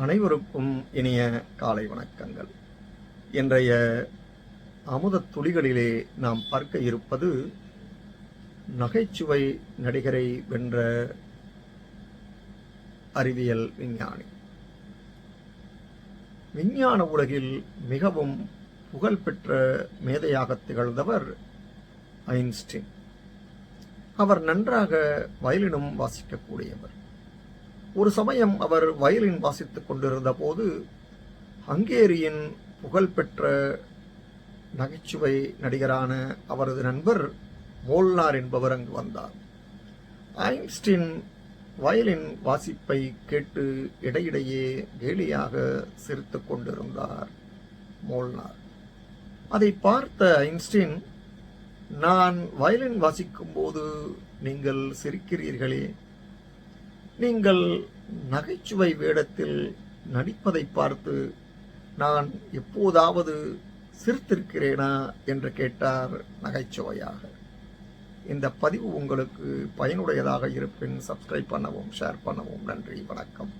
அனைவருக்கும் இனிய காலை வணக்கங்கள். இன்றைய அமுத துளிகளிலே நாம் பார்க்க இருப்பது நகைச்சுவை நடிகரை வென்ற அறிவியல் விஞ்ஞானி. விஞ்ஞான உலகில் மிகவும் புகழ்பெற்ற மேதையாக திகழ்ந்தவர் ஐன்ஸ்டீன். அவர் நன்றாக வயலினும் வாசிக்கக்கூடியவர். ஒரு சமயம் அவர் வயலின் வாசித்துக் கொண்டிருந்த போது ஹங்கேரியின் புகழ்பெற்ற நகைச்சுவை நடிகரான அவரது நண்பர் மோல்னார் என்பவர் அங்கு வந்தார். ஐன்ஸ்டீன் வயலின் வாசிப்பை கேட்டு இடையிடையே கேலியாக சிரித்துக் கொண்டிருந்தார் மோல்னார். அதை பார்த்த ஐன்ஸ்டீன் நான் வயலின் வாசிக்கும் போது நீங்கள் சிரிக்கிறீர்களே நீங்கள் நகைச்சுவை வேடத்தில் நடிப்பதை பார்த்து நான் எப்போதாவது சிரித்திருக்கிறேனா என்று கேட்டார் நகைச்சுவையாக. இந்த பதிவு உங்களுக்கு பயனுடையதாக இருப்பின் சப்ஸ்கிரைப் பண்ணவும் ஷேர் பண்ணவும் நன்றி வணக்கம்.